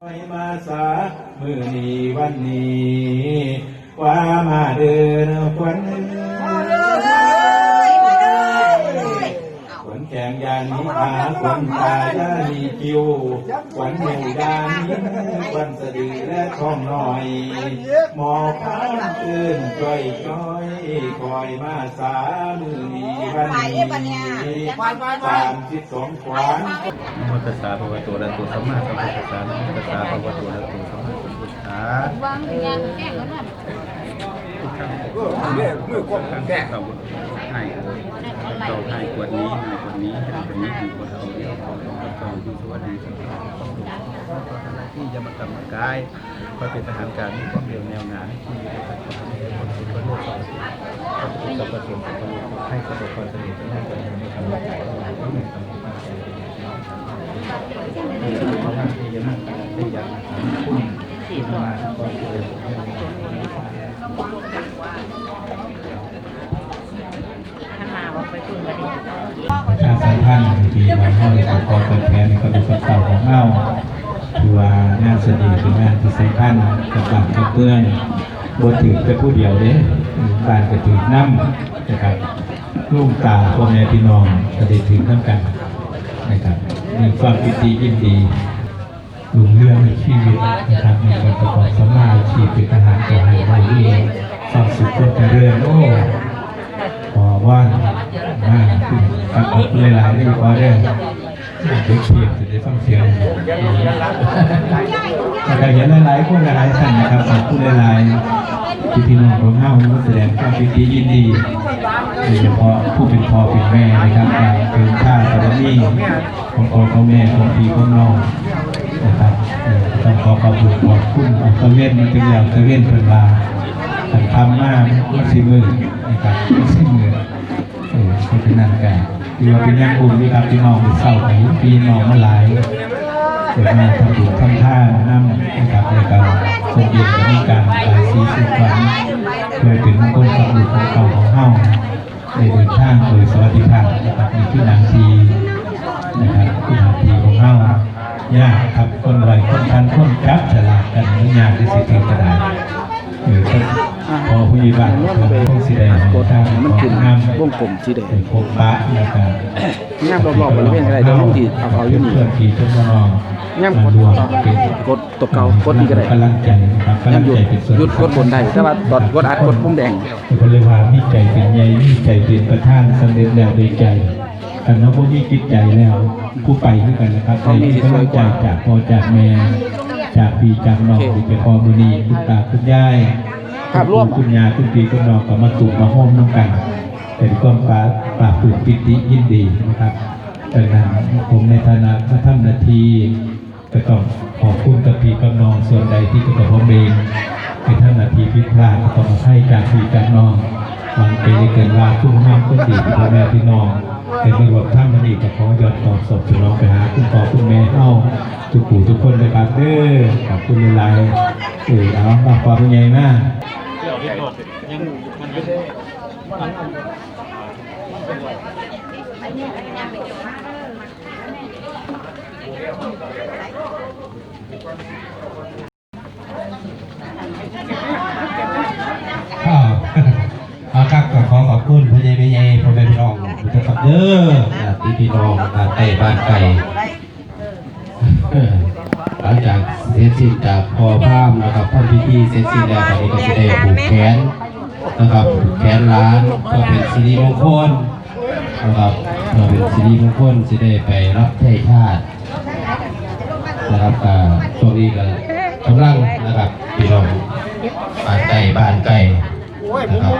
ไปมาสามือนี้วันนี้ว่ามาเดินควันขวัญแจงยา นนิพาขวัญตายานีคิวขวัญหมู่ยานนิ้ขวัญสะดือและท้องน้อย หมอข้ามตื่นจ้อยจ้อยคอยมาสามือนี้วันนี้สามสิบสองขวัญนะโมตัสสะภะคะวะตอะระหะโตสัมมาสัมพุทธัสสะนะโมตัสสะภะคะวะตอะระหะโตสัมมาสัมพุทธัสสะวางยางแก้งแล้วนั่นทุกครั้งมือกดแก้เรา ให้เราให้กวดนี้ให้กวดนี้ให้กวดนี้ดีกว่าเราเดียวของของเราที่สวัสดีสัมมาสัมพุทธัสสะที่จะมากำมากายคอยเป็นทหารการมีความเร็วแนวหนาที่มีความสุขความสุขความโลกความสุขความสุขความประสบความสุขให้ประสบความสำเร็จในด้านการงานในทางการเงินในทางการเงินที่เขาทำที่จะนั่งได้ยังคุณที่มาก่อนที่จะถ้ามาว่ามา ชาสัมพันธ์ที่มาเข้าในองค์กรเปิดแทนในกระดูกเก่าของเอ้าคือว่างานเสน่ห์เป็นงานที่สำคัญกับบ้านกับเพื่อนบนถือเป็นผู้เดียวเด้บ้านก็ถือน้ำนะครับลูกตาพ่อแม่พี่น้องก็ได้ถือน้ำกันนะครับมีความปิติยินดีลุงเรื่องในชีวิตนะครับในการประกอบสมาชีพเป็นทหารก่อให้ไว้เองความสุขคนเจริญโอ้ ขึ้นครับขอบคุณหลายๆที่ขอได้เด็กเพียงจะได้ฟังเสียงแต่เห็นหลายๆคนหลายๆท่านนะครับขอบคุณหลายๆที่พี่น้องของเฮาแสดงความยินดียินดีโดยเฉพาะผู้เป็นพ่อเป็นแม่นะครับการเป็นข้าบารมีของพ่อของแม่ของพี่ของน้องนะครับต้องขอขอบคุณขอบคุณอาตะเวนมาเป็นอย่างตะเวนเพิ่นลาขันทำมากก็สิมือนะครับก็สิมือเออเป็นนันกัน ที่ว่าเป็นยังอุ่นนี่ครับพี่น้องเศร้าไปพี่น้องมาหลายเกิดมาทำบุญทำท่าน้ำนะครับในการสมเด็จมีการหลายสีสุขวัญเพื่อเป็นมงคลกับบุญของเก่าของเฮาในเดินทางโดยสวัสดิภาพนะครับมีที่นางที พอผู้ใหญ่บ้านครับผู้แดงโคตามันขึ้นวงกลมสีแดงพบปะนะครับงามรอบๆบริเวณอะไรเดี๋ยวลงที่เอาเอาอยู่นี่เพื่อนทีทุกน้องย่ำมกดกดตัวเก่ากดนี่ก็ได้กำลังใจกำลัย่ำงหยุใจดเป็นส่วนหยุดกดบนได้แต่ว่าตอนกดอัดกดปุ่มแดงเขาเรียกว่ามีใจเป็นใหญ่มีใจเป็นประธานสำเร็จแล้วโดยใจกันน้องพวกนี้คิดใจแล้วผู้ไปด้วยกันนะครับใจที่กำลังใจจากพ่อจากแม่จากพี่จากน้องที่เป็นพ่อบุนีคุณตาคุณยาย ภาพรวมคุณยาคุณปีคุณน้องก็มาตุกมมาห้อมน้ำกัน เป็นความปราปราบปลื้มปิติยินดีนะครับดังนั้นผมในฐานะพระท่านนาทีก็ต้องขอบคุณกับพี่กับน้องส่วนใดที่กระผมเองในท่านนาทีพิพลาดก็ต้องให้จากพี่จากน้องหวังเป็นเกินว่าคุ้มห้ามคุ้มดีพ่อแม่พี่น้องเป็นเรื่องท่านมันอีกกับขอยอดต่อศพพี่น้องไปหาคุณพ่อคุณแม่เอ้าทุกผู้ทุกคนนะครับเด้อขอบคุณหลายๆเออเอาบางความเป็นไงนะครับ อาครับก็ขอขอบคุณพ่อใหญ่แม่ใหญ่พ่อแม่พี่น้องทุกท่านเด้อญาติพี่น้องบ้านใกล้บ้านไกลเออหลังจากเสร็จสิ้นจากพอพามนะครับพ่อพิธีเสร็จสิ้นแล้วตอนนี้ก็จะได้ผูกแขน นะครับแขนร้านก็เป็นสิริมงคลนะครับเพื่อเป็นสิริมงคลจะได้ไปรับใช้ชาตินะครับอ่าช่วงนี้ก็กำลังนะครับพี่น้องบ้านไก่บ้านไก่นะครับ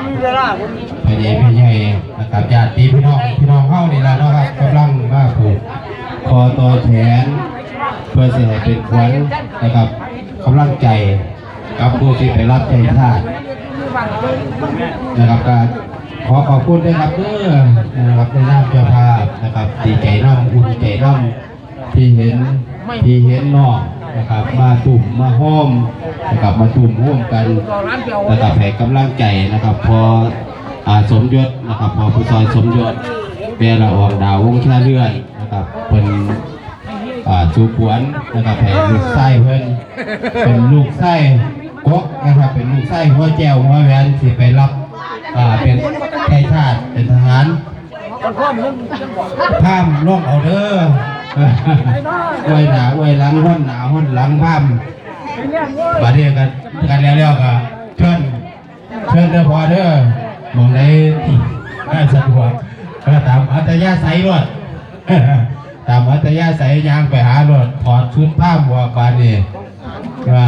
พยายพยายนะครับญาติพี่น้องพี่น้องเข้านี่ละนะครับกำลังมาผูกคอต่อแขนเพื่อจะให้เป็นขวัญนะครับกำลังใจกับผู้ที่ไปรับใช้ชาติ นะครับก็ขอขอบคุณด้วยครับเด้อนะครับในนามเจ้าภาพนะครับดีใจน้ำอุ่นใจน้ำที่เห็นที่เห็นนอกนะครับมาตุ่มมาห้อมนะครับมาตุ่มร่วมกันนะครับให้กำลังใจนะครับพออาสมยศนะครับพอผู้ซอยสมยศเวลาออกดาววงชาเลื่อนนะครับเป็นอ่าสูบหวนนะครับให้ลูกไส้เพิ่อนเป็นลูกไส้ กกนะครับ เป็นลูกไส้หัวแก้วหัวแหวนสิไปรับอ่าเป็นไทยชาติเป็นทหารข้ามล่องเอาเด้ออวยหนาอวยหลังห้อนหนาห้อนหลังพ้ามบาดเดียวกันกันแล้วแล้วก็เชิญเชิญเด้อพอเด้อมองได้ได้สะดวกก็ตามอัตยาศัยรถตามอัตยาศัยยางไปหารถถอดชุดผ้าบัวบานนี่ว่า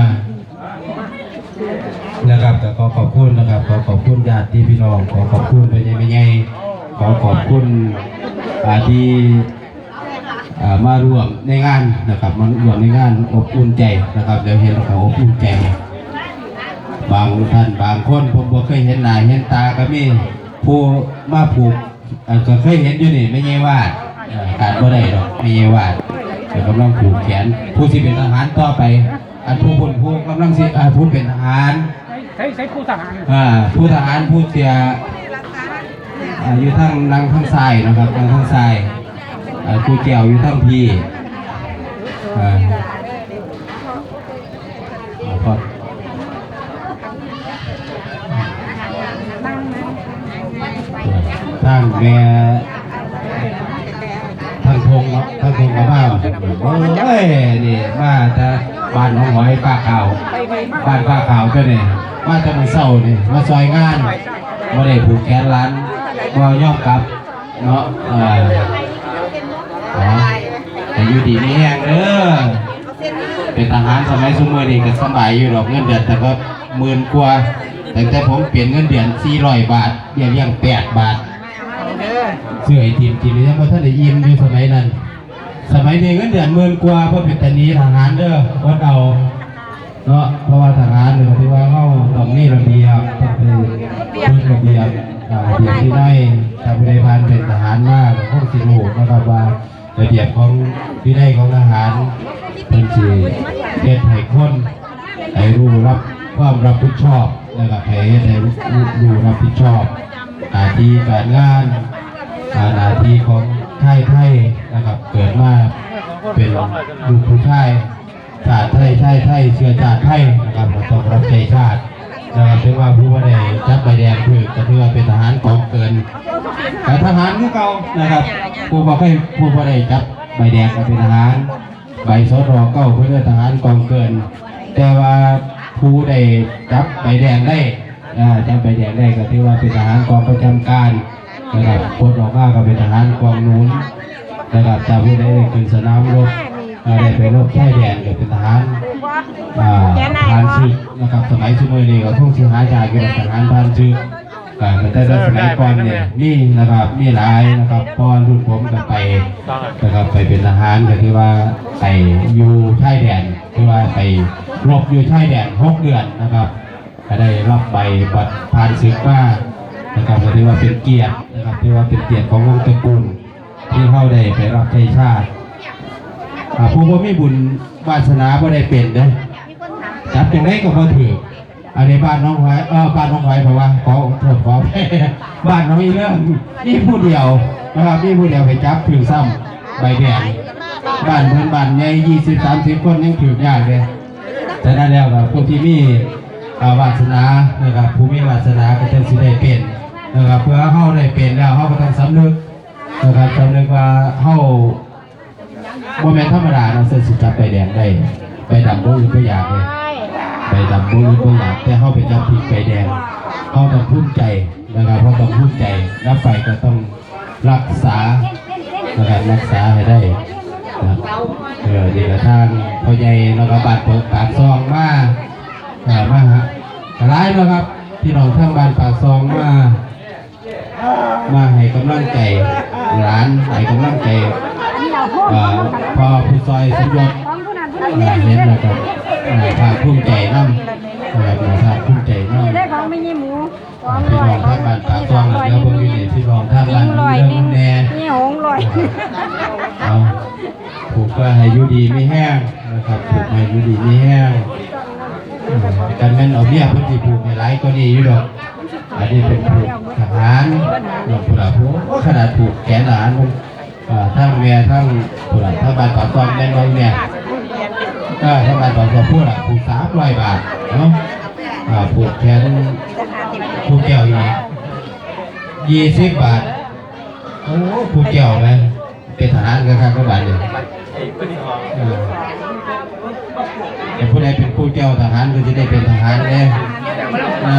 นะครับก็ขอขอบคุณนะครับ ขอขอบคุณญาติพี่น้อง ขอขอบคุณไปยังไม่ใหญ่ขอขอบคุณอาที่มาร่วมในงานนะครับมาร่วมในงานอบอุ่นใจนะครับเดี๋ยวเห็นเขาอบอุ่นใจ บางท่านบางคนผมบ่เคยเห็นหน้าเห็นตาก็มีผู้มาผูกก็เคยเห็นอยู่นี่ไม่ใช่ว่าเอ่อขาดบ่ได้ดอกไม่ใช่ว่ากำลังผูกแขนผู้ที่เป็นทหารต่อไป อันผู้คนผู้กำลังสิอ่าผู้เป็นทหารใช้ใช้ผู้ทหารอ่าผู้ทหารผู้เสียอ่าอยู่ทั้งนังทั้งซ้ายนะครับนังทั้งซ้ายอ่าผู้แก้วอยู่ทั้งพี่อ่าอ่าพอทั้งแม่ทั้งพงเนาะทั้งพงกับบ้าโอ้ยนี่มาแต่ บ้านน้องหอยป้าขาวบ้านป้าขาวก็เนี่ยมาจะมาเศร้านี่มาซอยงานมาได้ผูกแขนร้านมาย่อมกลับเนาะเอออ๋อแต่อยู่ดีนี่แห้งเด้อเป็นทหารสมัยสมัยนี้ก็สบายอยู่หรอกเงินเดือนแต่ก็หมื่นกว่าแต่แต่ผมเปลี่ยนเงินเดือน400บาทเบี้ยเลี้ยง8บาทเสื้อไอทีมทีนี้ยังบ่ทันได้ยิ้มอยู่สมัยนั้น สมัยนี้เงินเดือนหมื่นกว่าเพราะเป็นตานีทหารเด้อวัดเอาเนาะเพราะว่าทหารหรือที่ว่าเข้าต้องมีระเบียบต้องเป็นระเบียบอ่าระเบียบที่ได้ทางในพันเป็นทหารมากพวกสิลูนะครับว่าระเบียบของที่ได้ของทหารเป็นสีเฮ็ดให้คนให้รู้รับความรับผิดชอบนะครับให้ให้รู้รู้รับผิดชอบหน้าที่การงาน อาน้าที่ของไทยไทยนะครับ เกิดมาเป็นลูกผู้ชายชาติไทยไทยไทยเชื้อชาติไทยนะครับต้องรับใจชาตินะครับถือว่าผู้ว่าได้จับใบแดงคือก็ถือว่าเป็นทหารกองเกินแต่ทหารคือเก่านะครับ ผู้บ่เคยผู้บ่ได้จับใบแดงก็เป็นทหารใบสรอเก้าเพื่อทหารกองเกิน แต่ว่าผู้ได้จับใบแดงได้อ่าจับใบแดงได้ก็ถือว่าเป็นทหารกองประจำการ นะครับปลดออกมาก็เป็นทหารกองนู้นนะครับแต่ผู้ใดขึ้นสนามรบได้ไปรบชายแดนกับเป็นทหารอ่าทหารศึกนะครับสมัยสมัยนี้ก็ทุ่งสิหาจากเกี่ยวกับทหารทหารศึกอ่าแต่แต่สมัยก่อนเนี่ยนี่นะครับนี่หลายนะครับพอรุ่นผมก็ไปนะครับไปเป็นทหารก็ที่ว่าไปอยู่ชายแดนที่ว่าไปรบอยู่ชายแดนหกเดือนนะครับก็ได้รับใบบัตรผ่านศึกมานะครับก็ถือว่าเป็นเกียรติ นะครับที่ว่าเป็นเกียรติของวงตระกูลที่เข้าได้ไปรับใช้ชาติผู้บ่มีบุญวาสนาบ่ได้เป็นเด้อจับจังไดก็บ่ถืออันนี้บ้านน้องหอยเออบ้านน้องหอยเพราะว่าขอโทษขออภัยบ้านน้องอีเรื่องนี่ผู้เดียวนะครับนี่ผู้เดียวไปจับถือซ้ำใบแดงบ้านเพิ่นบ้านใหญ่20 30คนยังถือยากเลยแต่นั้นแล้วก็ผู้ที่มีวาสนานะครับผู้มีวาสนาก็จะสิได้เป็น นะครับเพื่อเฮาได้เป็นแล้วเฮาก็ต้องสำนึกนะครับสำนึกว่าเฮาโมเมนต์ธรรมดาเราเส้นสิจับใบแดงได้ใบดำบอื่นก็อยากเลยใบดำบอื่นก็อยากแต่เขาไปจับผิดใบแดงเขาต้องภูมิใจนะครับเขาต้องภูมิใจรับไปก็ต้องรักษานะครับรักษาให้ได้นะเออดีกระทางพ่อใหญ่เราก็บาดเปิดปากซองมาเออมาฮะร้ายแล้วครับพี่น้องทางบ้านปากซองมา มาให้กำลังใจร้านให้กำลังใจเอ่อพอผู้ซอยสมยศเอ่อเห็นแล้วก็เอ่อภาคภูมิใจน้ำนะครับภาคภูมิใจน้ำได้ของไม่ยี่หมูสองพี่ร้น้ออยงทาบ้านปากซองแล้วเพิ่งอยู่นี่พี่น้องท่าบ้านเรื่องนี่แน่นี่หงลอยเอาผูกก็ให้ยุดีไม่แห้งนะครับผูกให้ยุดีไม่แห้งกันแม่นเอาเบี้ยพื้นที่ผูกให้หลายก็ดีอยู่ดอก อันนี้เป็นผูกทหารหลวงปู่หลาผู้ขนาดผูกแขนทหารมันทั้งแม่ทั้งผู้หลักทั้งบ้านต่อซองแม่น้อยเนี่ยก็ทั้งบ้านต่อซองผู้หลักผูกสามร้อยบาทเนาะผูกแขนผูกแก้วอีกยี่สิบบาทโอ้ผูกแก้วไหมเป็นทหารกันครับก็บาทเลยเออแต่ผู้ใดเป็นผู้แก้วทหารก็จะได้เป็นทหารเลยอ่า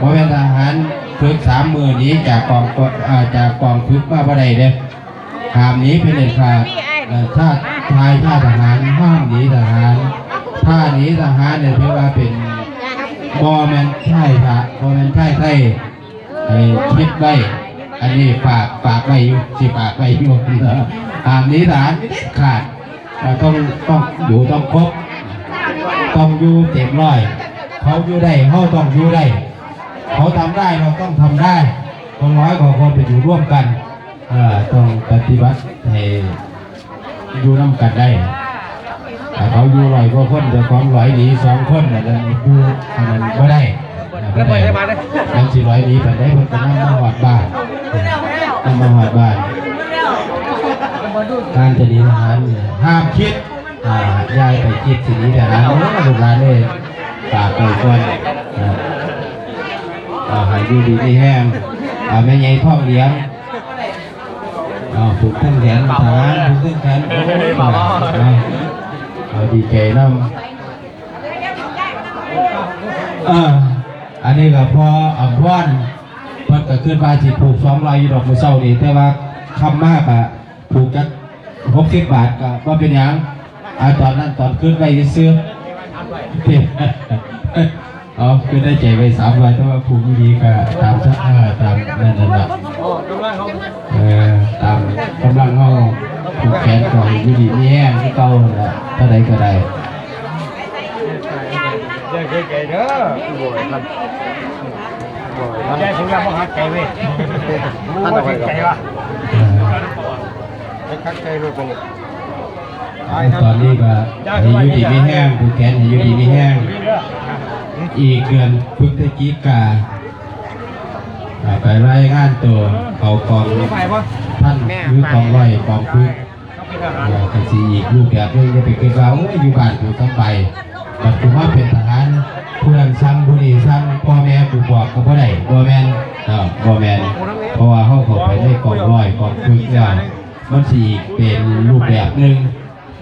บริเวณทหารฝึกสามมือนี้จากกองจากกองฝึกมาบ่ได้เด้หามนี้เป็นเด็ดขาดชาติชายชาติทหารห้ามหนีทหารถ้าหนีทหารเนี่ยเรียกว่าเป็นบอแมนใช่พระบอแมนใช่ไทยไอ้คิดไว้อันนี้ฝากฝากไว้อยู่สิฝากไว้อยู่หามนี้ทหารขาดต้องต้องอยู่ต้องครบต้องอยู่เต็มร้อย เขาอยู่ได้เขาต้องอยู่ได้ เขาทำได้เราต้องทำได้คนร้อยกว่าคนไปอยู่ร่วมกันต้องปฏิบัติให้อยู่ร่วมกันได้แต่เขาอยู่ร้อยกว่าคนแต่ของร้อยหนีสองคนนั่นอยู่อันนั้นก็ได้ก็ได้มาได้ยังสี่ร้อยหนีไปได้เพิ่นก็นั่งมาหอดบ้านนั่งมาหอดบ้านการจะหนีทหารเนี่ยห้ามคิดย้ายไปคิดสิหนีทหารโอ้ลูกหลานเลยฝากไปก่อน หายดีดีที่แห้งอ่าแม่ใหญ่ท้อเลี้ยงอ่าผูกขึ้นแขนทหารผูกขึ้นแขนโอ้ยอ่าอ่าเอาดีใจน้ำอ่าอันนี้ก็พออ่ำว่านเพิ่นก็ขึ้นมาสิผูกสองลายดอกมือเศร้านี่แต่ว่าคำมากอะผูกจักหกสิบบาทก็ว่าเป็นยังอ่าตอนนั้นตอนขึ้นไปซื้อเต็ม เอาคือได้ใจไปสามวันแต่ว่าภูมิดีก็ตามชะเออตามนั่นนั่นแหละเออตามกำลังเขาผูกแขนก่อนอยู่ดีแห้งที่เก่าละเท่าใดก็ได้ใจใจเด้อโวยครับใจถึงแล้วบ่ฮักใจเว้ยบ่ฮักใจวะเออฮักใจรู้เป็นตอนนี้ก็ให้อยู่ดีไมีแห้งผูกแขนให้อยู่ดีไมีแห้ง อีกเดือนพฤศจิกาอ่าไปรายงานตัวเขากองท่านหรือกองร้อยกองพึกเอ่อกันสีอีกรูปแบบนึงจะไปคิดว่าอยอยู่บ้านกูต้องไปแต่กูว่าเป็นทหารผู้นั้นสั่งผู้นี้สั่งพ่อแม่กูบอกก็บ่ได้บ่แมนเนาะบ่แมนเพราะว่าเฮาเข้าไปในกองร้อยกองฝึกแล้วมันสิเป็นรูปแบบหนึง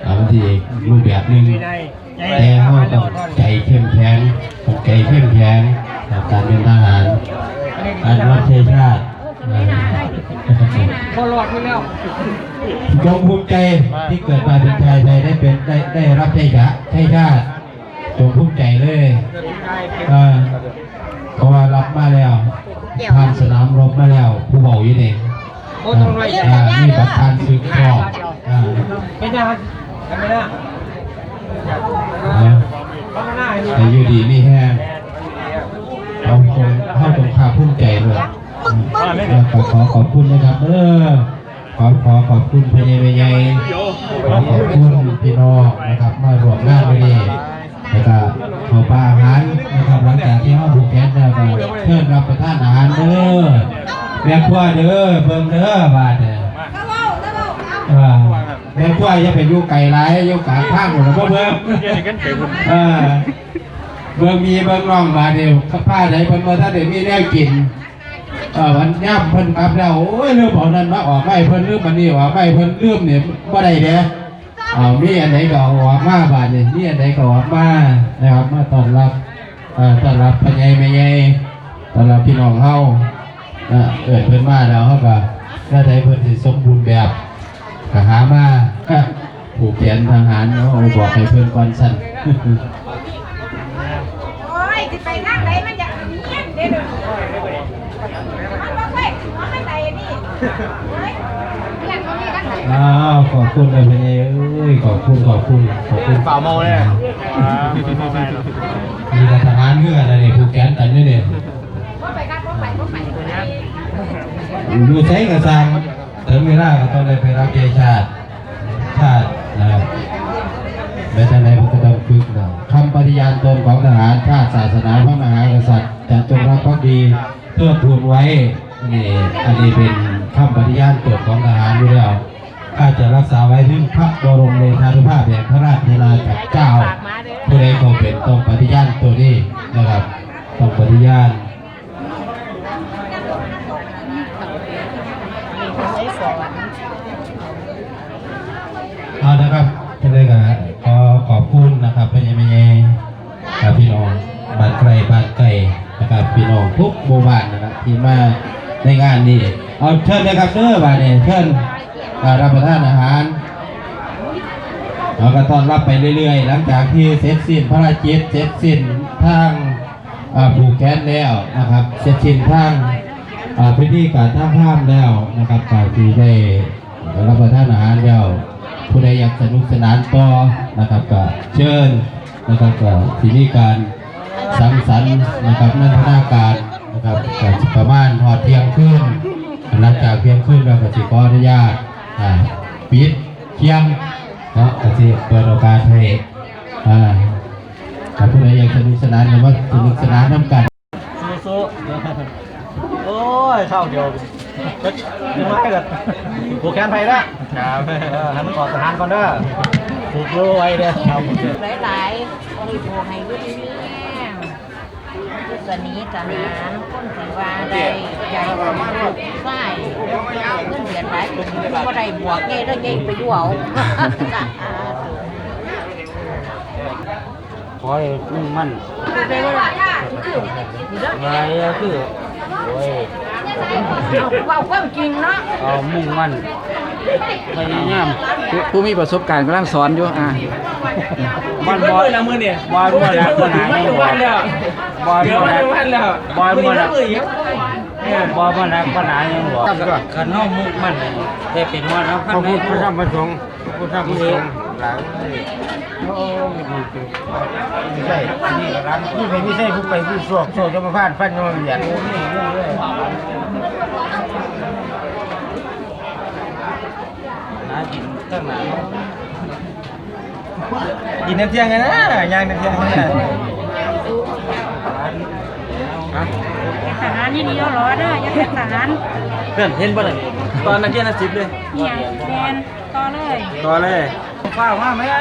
อ่ามันสิรูปแบบหนึ่งแต่เฮาต้องใจเข้มแข็ง ต้องใจเข้มแข็งกับการเป็นทหารอันรับใช้ชาติอ่าบ่รอดอยู่แล้วจงภูมิใจที่เกิดมาเป็นชายไทยได้เป็นได้ได้รับใช้ชาติใช้ชาติจงภูมิใจเลยเออเพราะว่ารับมาแล้วผ่านสนามรบมาแล้วผู้เบาอยู่นี่โอ้ต้องไว้ใจอ่ามีประธานศึกพร้อมอ่าเป็นยังกันไม่ ได้อ่าบ้านหน้าอยู่แต่อยู่ดีนี่แห้งเราคงเข้าตรงคาภูมิใจเลยอืมขอขอขอบคุณนะครับเออขอขอขอบคุณพญายใหญ่ขอขอบคุณพี่น้องนะครับมารวมงานวันนี้แล้วก็ขอปลาอาหารนะครับหลังจากที่ห้องผูกแขนแล้วก็เชิญรับประทานอาหารเด้อแม่ครัวเด้อเบิ่งเด้อบาดเนี่ยอ่า แม่ครัวอย่าไปอยู่ไกลหลายอยู่กลางทางหมดแล้วบ่เบิ่งเออเบิ่งมีเบิ่งน้องมาเดียวข้าไหนเพิ่นบ่ทันได้มีแนวกินเออวันย่ำเพิ่นกลับแล้วโอ้ยลืมเอานั้นมาออกไว้เพิ่นลืมอันนี้ออกไว้เพิ่นลืมเนี่ยบ่ได้เด้เอามีอันไหนก็เอาออกมาบาดนี่มีอันไหนก็ออกมานะครับมาต้อนรับเอ่อต้อนรับพญายแม่ใหญ่ต้อนรับพี่น้องเฮาอ่าเอิดเพิ่นมาแล้วเฮาก็ถ้าใดเพิ่นสิสมบูรณ์แบบ ก็หามาผูกแขนทหารเนาะเอาบอกให้เพิ่นก่อนสั่นโอ้ยสิไปทางไหนมันจะเนียนเด้อมันบ่ค่อยมันไม่ได้นี่เฮ้ยเพื่อนเขามีทางไหนอ้าวขอบคุณเลยพญายเอ้ยขอบคุณขอบคุณขอบคุณเปล่าเมาเลยมีแต่ทหารคือกันนะนี่ผูกแขนกันนี่เนี่ยบ่ไปกันบ่ไปบ่ไปอยู่ใช้กับสร้า งถึงเวลาก็ต้องได้ไปรับใช้ชาติ ชาตินะครับแม้แต่ในพระพุทธฝึกนะคำปฏิญาณตนของทหารชาติศาสนาพระมหากษัตริย์จะจงรักภักดีเพื่อทูนไว้นี่อันนี้เป็นคำปฏิญาณตรวจของทหารอยู่แล้วข้าจะรักษาไว้ถึงพระบรมเดชานุภาพแห่งพระราชนาจักรเจ้าผู้ใดเขาเป็นต้องปฏิญาณตัวนี้นะครับต้องปฏิญาณ เอานะครับท่านเลยก็ขอขอบคุณนะครับเป็นยังไงครับพี่น้องบ้านไกลบ้านไกลนะครับพี่น้องทุกหมู่บ้านนะครับที่มาในงานนี้เอาเชิญเลยครับเด้อบ้านนี้เชิญรับประทานอาหารเราก็ต้อนรับไปเรื่อยๆ หลังจากที่เสร็จสิ้นภารกิจเสร็จสิ้นทางผูกแขนแล้วนะครับเสร็จสิ้นทางพิธีการท่าห้ามแล้วนะครับฝ่ายที่ได้รับประทาน ยากสนุกสนานต่อนะครับก็เชิญนะครับก็ที่นี่การสังสรรค์นะครับนันทนาการนะครับก็ประมาณหอดเที่ยงคืนหลังจากเที่ยงคืนเราก็สิขออนุญาตอ่าปิดเที่ยงเนาะก็สิเปิดโอกาสให้อ่าถ้าผู้ใดอยากสนุกสนานก็มาสนุกสนานน้ำกันสู้ๆโอ้ยเข้าเดียว ยังไม่เกิดผูกแขนไปและครับให้มันถอดทหารก่อนเด้อผูกรู้ไว้เด้อครับหลายๆรีบโทรให้ยุ่งเนี่ยยุสนีทหารคนสีว่าได้ใหญ่กว่าลูกไส้เงินเดือนหลายคนก็ได้บวกเงี้ยได้เงี้ยไปอยู่เอาขอให้มุ่งมั่นได้ว่าไรคือโอ้ย เอาความจริงเนาะเอามุ่งมั่นพยายามผู้ผู้มีประสบการณ์กำลังสอนอยู่อ่ามันบอลละมือเนี่ยบอลบอลละบอลหายังบอลแล้วบอลบอลละบอลแล้วบอลบอลละเนี่ยบอลบอลละบอลหายังบอกขันห้องมุ่งมั่นได้เป็นวันแล้วพระพุทธธรรมประสงค์พระพุทธธรรมประสงค์ หลังโอ้ไม่ดีจริงไม่ใช่นี่ร้านนี่ไปไม่ใช่ผู้ไปผู้สวกโซ่จะมาพาดฟันจะมาเหยียดนี่เรื่อยน้ากินตั้งนานกินน้ำเที่ยงกันนะย่างน้ำเที่ยงกันนะทหารนี่ดีแล้วรอเด้อย่าเป็นทหารเพื่อนเห็นป่ะเลยตอนนักเรียนอาชีพเลยเหี่ยแมนต่อเลยต่อเลย ฟ้าว่าไหมอะ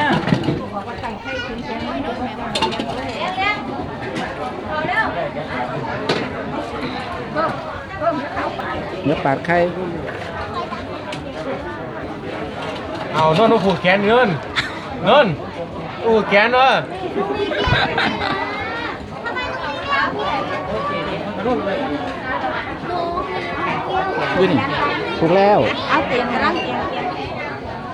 เนื้อปาดไข่เอาโน่นผูกแขนเงินเงินผูกแขนเนอะวยนี่ถูกแล้ว เอาเตียงร่างเตียงเตียง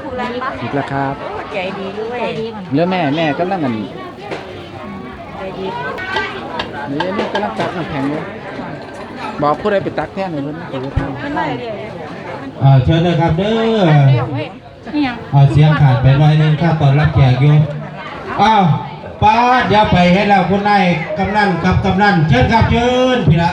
ผู้ไรปะถูกแล้วครับ ใจดีด้วย ใจดีเหลือแม่แม่กำลังกันใจดีเดี๋ยวนี้กำลังตักน้ำแข็งอยู่บอกผู้ใดไปตักแท่นเลยเพิ่นเดี๋ยวทำมันได้เลยอ่าเชิญเลยครับเด้อนี่ยังเอาเสียงขาดไปหน่อยหนึงข้าตอนรับแขกอยู่อ้าวป้าดเดี๋ยวไปให้แล้วคุณนายกำนันกับกำนันเชิญครับเชิญพี่ละ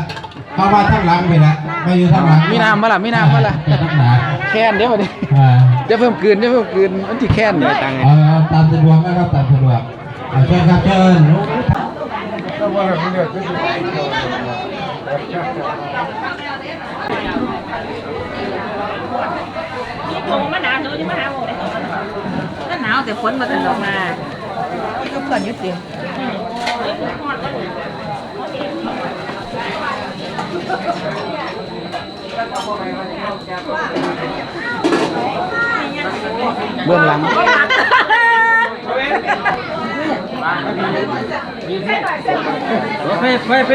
เข้ามาทั้งหลังพี่ละมาอยู่ทั้งหลังมีน้ำมาล่ะมีน้ำมาล่ะเชิญทั้งหลังแค้นเดี๋ยวมาดิอ่า เดี๋ยวเพิ่มกลืนเดี๋ยวเพิ่มกลืนมันที่แค้นเนี่ยตังไงเอาเอาตามสะดวกนะครับตามสะดวกเอาเชิญครับเชิญโอ้มะนาวดูยังมะนาวก็หนาวแต่ฝนมาตลอดมาก็เพื่อนยุติ เบื้องหลังไปไปไป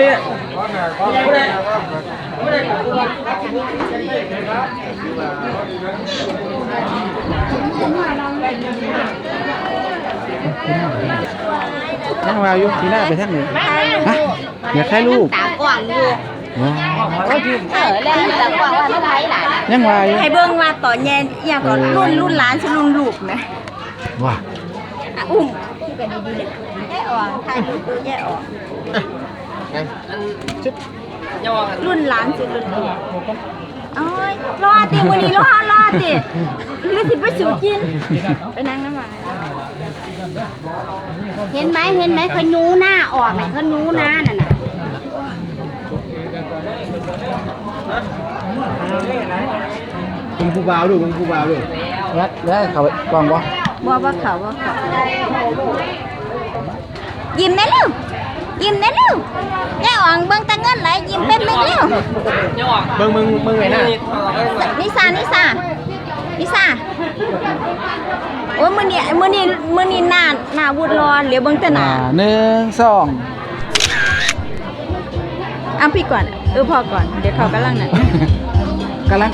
นั่งวาอยู่ที่หน้าไปทางหนฮะอยากถ่ายรูปตากว้างอยู่ว้าว เออแล้วตากว้างว่าไม่ไทยหลานยังวาวอยู่ให้เบิ่งว่าตอนแย่อย่างก่อนรุ่นรุ่นหลานสิรุ่นลูกนะว้าอะอุ้มที่เป็นดีๆเนี่ยแย่ออกถ่ายรูปดูแย่ออกรุ่นหลานสิรุ่นลูกโอ้ยรอติวันนี้รอรอติหรือสิไปสู่กินไปนั่งน้ำมันเห็นไหมเห็นไหมเขายูหน้าออกไหนเขายูหน้าน่ะน่ะ มึงผู้บ่าวดูมึงผู้บ่าวดูแล้วแล้วเขากล้องบ่บ่ว่าเขาว่าเขายิ้มได้เร็วยิ้มได้เร็วแกอ่องเบิ่งตะเงินไหลยิ้มแป๊บนึงเร็วเบิ่งมึงมึงไงนะนิสานิสานิสาโอ้ยมื้อนี้มื้อนี้มื้อนี้หน้าหน้าวุดรอนเหลียวเบิ่งแต่หน้าอ่าหนึ่งสองอะพี่ก่อน เออพอก่อน เดี๋ยวเขากำลังน่ะ กำลัง